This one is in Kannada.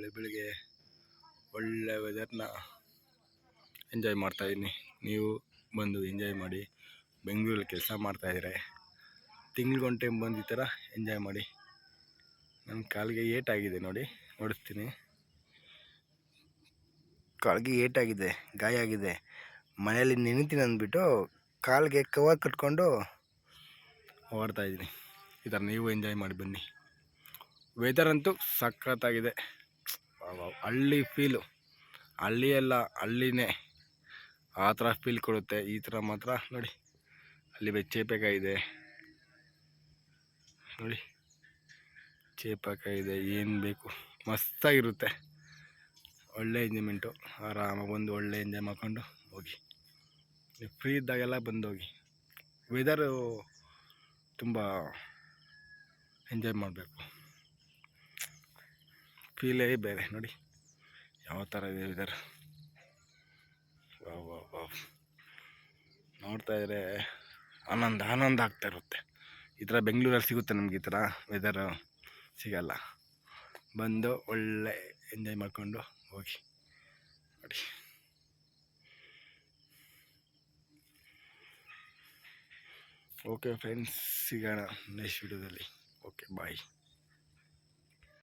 ಬೆಳಿಗ್ಗೆ ಬೆಳಿಗ್ಗೆ ಒಳ್ಳೆ ವೆದರ್ನ ಎಂಜಾಯ್ ಮಾಡ್ತಾಯಿದ್ದೀನಿ ನೀವು ಬಂದು ಎಂಜಾಯ್ ಮಾಡಿ, ಬೆಂಗಳೂರಲ್ಲಿ ಕೆಲಸ ಮಾಡ್ತಾಯಿದ್ರೆ ತಿಂಗ್ಳಿಗೊಂದು ಟೈಮ್ ಬಂದು ಈ ಥರ ಎಂಜಾಯ್ ಮಾಡಿ. ನನ್ನ ಕಾಲಿಗೆ ಏಟಾಗಿದೆ ನೋಡಿ, ನೋಡಿಸ್ತೀನಿ. ಕಾಲಿಗೆ ಏಟಾಗಿದೆ, ಗಾಯ ಆಗಿದೆ. ಮನೆಯಲ್ಲಿ ನೆನಿತೀನಿ ಅಂದ್ಬಿಟ್ಟು ಕಾಲಿಗೆ ಕವರ್ ಕಟ್ಕೊಂಡು ಓಡ್ತಾಯಿದ್ದೀನಿ ಈ ಥರ ನೀವು ಎಂಜಾಯ್ ಮಾಡಿ ಬನ್ನಿ. ವೆದರ್ ಅಂತೂ ಸಖತ್ತಾಗಿದೆ. ಹಳ್ಳಿ ಫೀಲು ಹಳ್ಳಿಯೆಲ್ಲ ಹಳ್ಳಿನೇ. ಆ ಥರ ಫೀಲ್ ಕೊಡುತ್ತೆ. ಈ ಥರ ಮಾತ್ರ, ನೋಡಿ. ಅಲ್ಲಿ ಚೇಪೆಕಾಯಿ ಇದೆ ನೋಡಿ. ಚೇಪಕ ಇದೆ ಏನು ಬೇಕು. ಮಸ್ತಾಗಿರುತ್ತೆ. ಒಳ್ಳೆ ಎಂಜಾಯ್ಮೆಂಟು ಆರಾಮಾಗಿ ಬಂದು ಒಳ್ಳೆ ಎಂಜಾಯ್ ಮಾಡ್ಕೊಂಡು ಹೋಗಿ. ಫ್ರೀ ಇದ್ದಾಗೆಲ್ಲ ಬಂದು ಹೋಗಿ. ವೆದರು ತುಂಬ ಎಂಜಾಯ್ ಮಾಡಬೇಕು. ಫೀಲೇ ಬೇರೆ, ನೋಡಿ. ಯಾವ ಥರ ಇದೆ ವೆದರ್ ನೋಡ್ತಾ ಇದ್ರೆ ಆನಂದ ಆನಂದ ಆಗ್ತಾ ಇರುತ್ತೆ. ಈ ಥರ ಬೆಂಗಳೂರಲ್ಲಿ ಸಿಗುತ್ತೆ ನಮ್ಗೆ ಈ ಥರ ವೆದರ್ ಸಿಗಲ್ಲ. ಬಂದು ಒಳ್ಳೆ ಎಂಜಾಯ್ ಮಾಡಿಕೊಂಡು ಹೋಗಿ. ನೋಡಿ. ಓಕೆ ಫ್ರೆಂಡ್ಸ್ ಸಿಗೋಣ ನೆಕ್ಸ್ಟ್ ವಿಡಿಯೋದಲ್ಲಿ ಓಕೆ ಬಾಯ್